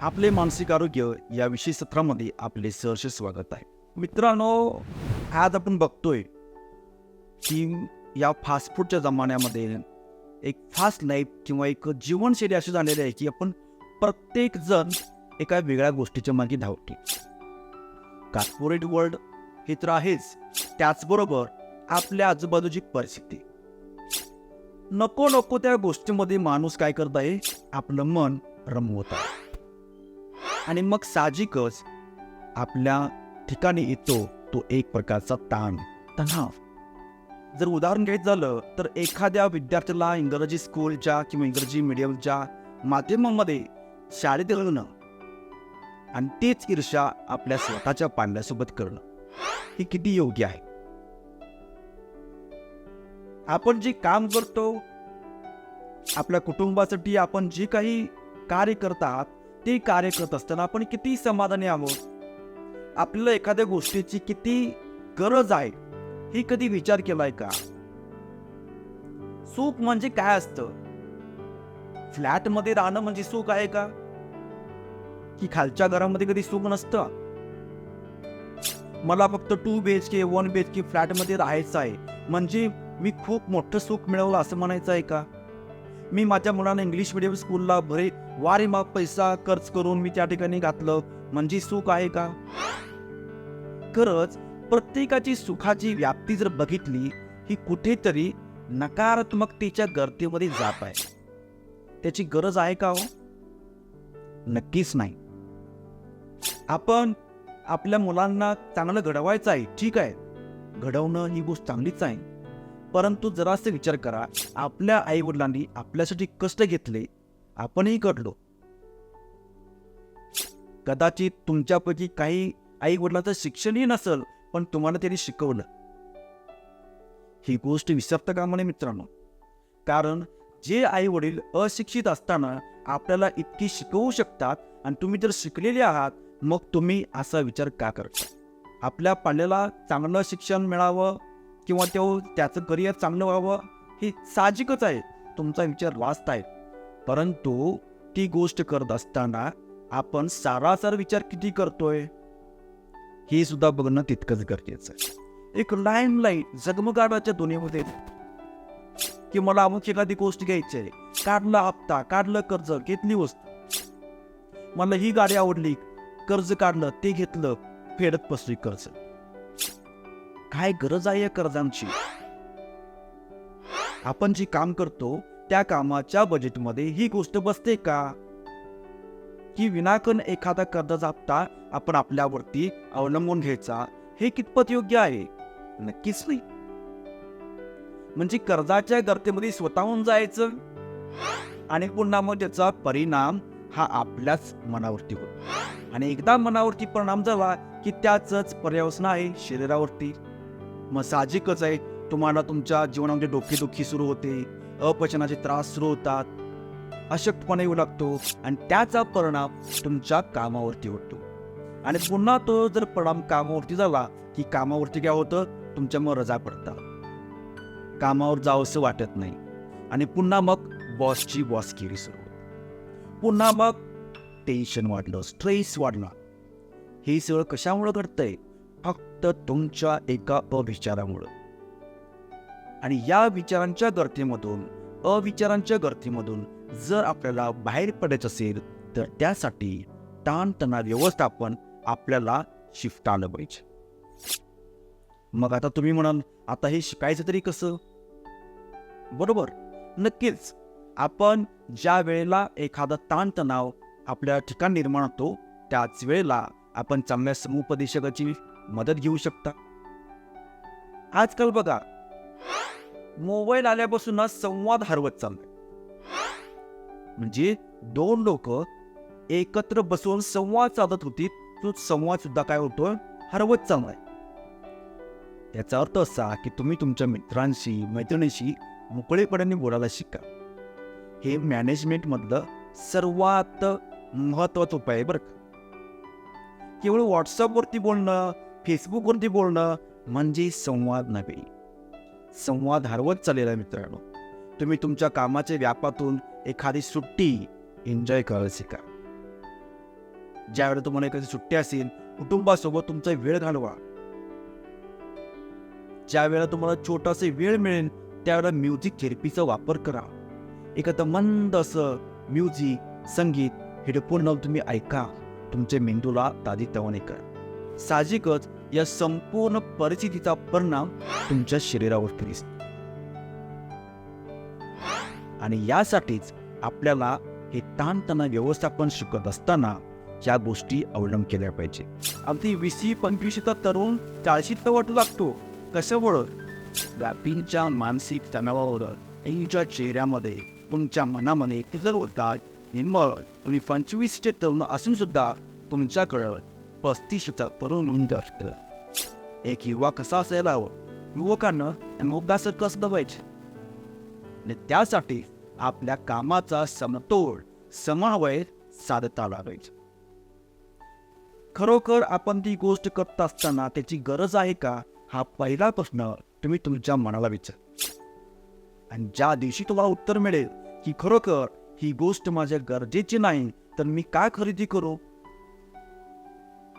आपले मानसिक आरोग्य या विषय सत्रामध्ये आपले सहर्ष स्वागत आहे. मित्रांनो आज आपण बघतोय की या फास्ट फूडच्या जमान्यामध्ये एक फास्ट लाईफ किंवा एक जीवनशैली अशी झालेली आहे की आपण प्रत्येक जण एका वेगळ्या गोष्टीच्या मागे धावते कॉर्पोरेट वर्ल्ड हे तर आहेच त्याचबरोबर आपल्या आजूबाजूची परिस्थिती. नको नको त्या गोष्टीमध्ये माणूस काय करत आहे? आपलं मन रमवत आहे. आणि मग साहजिकच आपल्या ठिकाणी येतो तो एक प्रकारचा ताण. तणाव. जर उदाहरण घ्यायचं झालं तर एखाद्या विद्यार्थ्याला इंग्रजी स्कूलच्या किंवा इंग्रजी मिडियमच्या माध्यमामध्ये शाळेत घालणं आणि तेच ईर्षा आपल्या स्वतःच्या पाल्यासोबत करणं हे किती योग्य आहे? आपण जे काम करतो आपल्या कुटुंबासाठी आपण जे काही कार्य करतात ते कार्य करत असताना आपण किती समाधानी आहोत? आपल्याला एखाद्या गोष्टीची किती गरज आहे ही कधी विचार केलाय का? सुख म्हणजे काय असतं? फ्लॅटमध्ये राहणं म्हणजे सुख आहे का? की खालच्या घरामध्ये कधी सुख नसतं? मला फक्त two B H K one B H K फ्लॅटमध्ये राहायचं आहे. म्हणजे मी खूप मोठं सुख मिळवलं असं म्हणायचं आहे का? मी माझ्या मुलांना इंग्लिश मिडियम स्कूलला भरे वारे माप पैसा खर्च करून मी त्या ठिकाणी घातलं. म्हणजे सुख आहे का? खरंच प्रत्येकाची सुखाची व्याप्ती जर बघितली ही कुठेतरी नकारात्मकतेच्या गर्दीमध्ये जात आहे. त्याची गरज आहे का हो? नक्कीच नाही. आपण आपल्या मुलांना चांगलं घडवायचं आहे ठीक आहे. घडवणं ही गोष्ट चांगलीच आहे. परंतु जरासे विचार करा. आपल्या आई वडिलांनी आपल्यासाठी कष्ट घेतले आपणही घडलो. कदाचित तुमच्यापैकी काही आई वडिलांचं शिक्षणही नसल पण तुम्हाला त्यांनी शिकवलं. ही गोष्ट विसरता कामा नये मित्रांनो. कारण जे आई वडील अशिक्षित असताना आपल्याला इतकी शिकवू शकतात आणि तुम्ही जर शिकलेले आहात मग तुम्ही असा विचार का करता? आपल्या पाल्याला चांगलं शिक्षण मिळावं किंवा तो त्याचं करिअर चांगलं व्हावं हे साहजिकच आहे. तुमचा विचार वाचत आहे. परंतु ती गोष्ट करत असताना आपण सारासार विचार किती करतोय? हे सुद्धा बघणं तितकंच गरजेचं आहे. एक लाईन लाइट झगमगाटाच्या दुनियेमध्ये की मला अमुक एखादी गोष्ट घ्यायची आहे. काढला हप्ता काढलं कर्ज घेतली वस्तू. मला ही गाडी आवडली कर्ज काढलं ते घेतलं फेडत बसली कर्ज. काय गरज आहे या कर्जांची? आपण जे काम करतो त्या कामाच्या बजेटमध्ये ही गोष्ट बसते का? की विनाकन एखादा कर्जाचा हप्ता आपण आपल्यावरती अवलंबून घ्यायचा हे कितपत योग्य आहे? नक्कीच नाही. म्हणजे कर्जाच्या गर्तेमध्ये स्वतःहून जायचं? आणि पुन्हा मग त्याचा परिणाम हा आपल्याच मनावरती होतो. आणि एकदा मनावरती परिणाम झाला की त्याच पर्यावसन आहे शरीरावरती. मग साहजिकच आहे. तुम्हाला तुमच्या जीवनामध्ये डोकेदुखी सुरू होते अपचनाचे त्रास सुरू होतात. अशक्तपणा येऊ लागतो आणि त्याचा परिणाम तुमच्या कामावरती होतो. आणि पुन्हा तो जर परिणाम कामावरती झाला की कामावरती काय होतं? तुमच्या मग रजा पडतात. कामावर जावंसं वाटत नाही. आणि पुन्हा मग बॉसची बॉसगिरी सुरू होते. पुन्हा मग टेन्शन वाढलं स्ट्रेस वाढला. हे सगळं कशामुळं घडतंय? फक्त तुमच्या एका अविचारामुळं. आणि या विचारांच्या गर्दीमधून अविचारांच्या गर्दीमधून जर आपल्याला बाहेर पडायचं असेल तर त्यासाठी ताणतणाव व्यवस्थापन आपल्याला शिफ्ट आलं पाहिजे. मग आता तुम्ही म्हणाल आता हे शिकायचं तरी कसं? बरोबर. नक्कीच. आपण ज्या वेळेला एखादा ताणतणाव आपल्या ठिकाण निर्माण होतो त्याच वेळेला आपण चांगल्या समुपदेशकाची मदत घेऊ शकता? आजकाल बघा मोबाईल आल्यापासून संवाद हरवत चाललाय. म्हणजे दोन लोक एकत्र बसून संवाद साधत होती तो संवाद सुद्धा काय होतो? हरवत चाललाय. याचा अर्थ असा की तुम्ही तुमच्या मित्रांशी मैत्रिणीशी मोकळेपणाने बोलायला शिका. हे मॅनेजमेंट मधलं सर्वात महत्त्वाचा उपाय आहे बरं का. केवळ व्हॉट्सअपवरती बोलणं फेसबुकवरती बोलणं म्हणजे संवाद नव्हे. संवाद हरवत चाललेला आहे मित्रांनो. तुम्ही तुमच्या कामाच्या व्यापातून एखादी सुट्टी एन्जॉय करायला शिका. ज्यावेळेला तुम्हाला एखादी सुट्टी असेल कुटुंबासोबत तुमचा वेळ घालवा. ज्या वेळेला तुम्हाला छोटासा वेळ मिळेल त्यावेळेला म्युझिक थेरपीचा वापर करा. एखादं मंद असं म्युझिक संगीत हेडफोन लावून तुम्ही ऐका. तुमच्या मेंदूला ताजी तवणे करा. साहजिकच या संपूर्ण परिस्थितीचा परिणाम तुमच्या शरीरावर दिसतो आणि यासाठीच आपल्याला हे ताणतणाव व्यवस्थापन शिकत असताना या गोष्टी अवलंब केल्या पाहिजे. अगदी वीसी पंचवीसचा तरुण चाळीशीत वाटू लागतो. कशामुळं व्यापींच्या मानसिक तणावावर त्यांच्या चेहऱ्यामध्ये तुमच्या मनामध्ये किजर होतात निर्मळ. तुम्ही पंचवीसचे तरुण असून सुद्धा तुमच्याकडं पस्तीसचा तरुण उंच एक युवा कसा असायला हवं? युवकांना मुद्दासारखं असलं पाहिजे आणि त्यासाठी आपल्या कामाचा समतोल समावय साधता आला पाहिजे खरोखर आपण ती गोष्ट करत असताना त्याची गरज आहे का? हा पहिला प्रश्न तुम्ही तुमच्या मनाला विचार. आणि ज्या दिवशी तुम्हाला उत्तर मिळेल की खरोखर ही गोष्ट माझ्या गरजेची नाही तर मी काय खरेदी करू?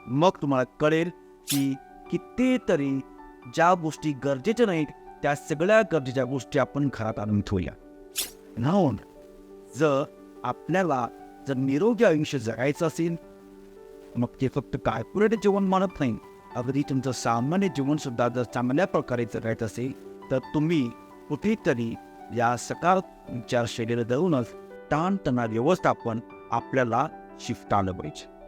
मग तुम्हाला कळेल की कितीतरी ज्या गोष्टी गरजेच्या नाहीत त्या सगळ्या गरजेच्या गोष्टी आपण घरात आणून ठेवूया म्हणून जर आपल्याला जर निरोगी आयुष्य जगायचं असेल मग ते फक्त कार्पोरेट जीवन मानत नाही. अगदी तुमचं सामान्य जीवनसुद्धा जर चांगल्या प्रकारे जगायचं असेल तर तुम्ही कुठेतरी या सकाळ विचारशैलीला धरूनच ताणतणाव व्यवस्थापन आपल्याला शिफ्ट आलं पाहिजे.